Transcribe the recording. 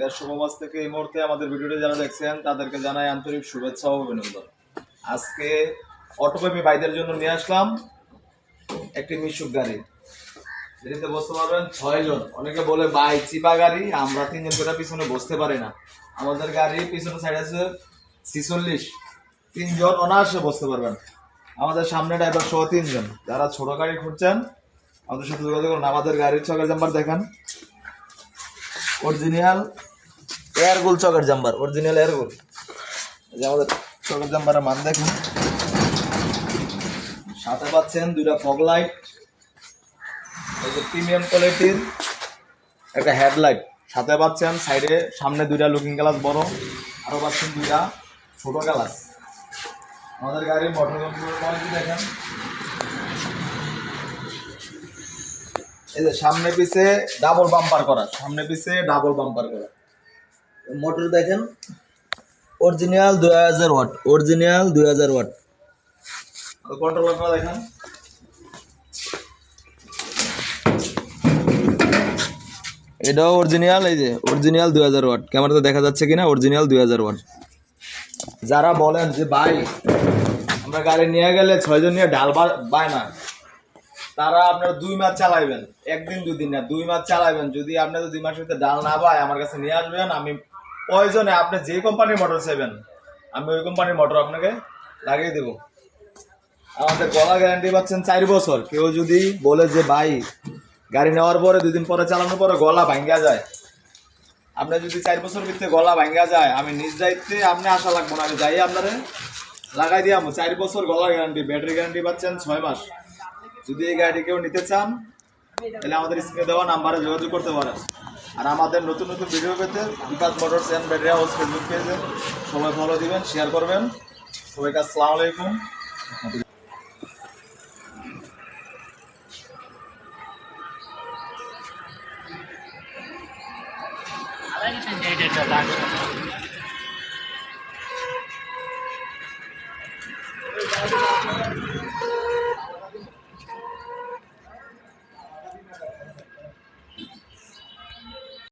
দেশ সমাজ থেকে এই মুহূর্তে আমাদের ভিডিওটি যারা দেখছেন, তাদেরকে জানাই আন্তরিক শুভেচ্ছা ও অভিনন্দন। আজকে অটোপ্রেমী ভাইদের জন্য নিয়ে আসলাম একটি মিশুক গাড়ি। যেটিতে বসতে পারবেন ছয় জন। অনেকে বলে, ভাই, চিপা গাড়ি। আমরা তিনজন করে পিছনে বসতে পারি না। আমাদের গাড়ি পিছনে সাইড আছে ছিচল্লিশ। তিনজন অনায়াসে বসতে পারবেন। আমাদের সামনে ড্রাইভার সহ তিনজন। যারা ছোট গাড়ি খুঁজছেন, আমাদের সাথে যোগাযোগ করুন। আমাদের গাড়ির চকের জাম্বার দেখান। অরিজিনাল এয়ারগুল চকের জাম্বার অরিজিনাল এয়ারগুল যে আমাদের চকের জাম্বারের মান দেখুন। সাথে পাচ্ছেন দুইটা ফগ লাইট এই যে প্রিমিয়াম কোয়ালিটির একটা হেডলাইট সাথে পাচ্ছেন সাইডে সামনে দুইটা লুকিং গ্লাস বড় আরও পাচ্ছেন দুইটা ছোট গ্লাস আমাদের গাড়ির মোটর কোয়ালিটি দেখেন। এই যে সামনে পিছে ডাবল বাম্পার করা, সামনে পিছে ডাবল বাম্পার করা। মোটর দেখেন। অরিজিনাল দুই হাজার ওয়াট অরিজিনাল দুই হাজার ওয়াট। কন্ট্রোলারটা দেখেন। এটাও অরিজিনাল এই যে অরিজিনাল দুই হাজার ওয়াট। ক্যামেরাতে দেখা যাচ্ছে কিনা? অরিজিনাল দুই হাজার ওয়াট। যারা বলেন যে ভাই আমরা গাড়ি নিয়ে গেলে ছয়জন নিয়ে ডাল বায় না। তারা আপনার দুই মাস চালাইবেন। একদিন দুই দিন না দুই মাস চালাইবেন। যদি আপনার দুই মাসের ভিতরে ডাল না পায় আমার কাছে নিয়ে আসবেন আমি প্রয়োজনে আপনি যে কোম্পানির মোটর চাইবেন, আমি ওই কোম্পানির মোটর আপনাকে লাগিয়ে দেবো। আমাদের গলা গ্যারান্টি পাচ্ছেন চার বছর। কেউ যদি বলে যে, ভাই, গাড়ি নেওয়ার পরে, দুদিন পরে চালানোর পরে গলা ভাঙ্গা যায়। আপনি যদি চার বছর ভিতরে গলা ভাঙ্গা যায়, আমি নিজ দায়িত্বে আপনি আশা লাগবো না, আমি যাই আপনারে লাগাই দিয়ে আমো চার বছর গলা গ্যারান্টি ব্যাটারি গ্যারান্টি পাচ্ছেন ছয় মাস। যদি এই গাড়ি কেউ নিতে চান, তাহলে আমাদের স্ক্রিনে দেওয়া নাম্বারে যোগাযোগ করতে পারেন। আর আমাদের নতুন নতুন ভিডিও পেতে Bikash motors and battery house Facebook পেজে সবাই ফলো দিবেন শেয়ার করবেন। সবাইকে আসসালামু আলাইকুম। I like it in data,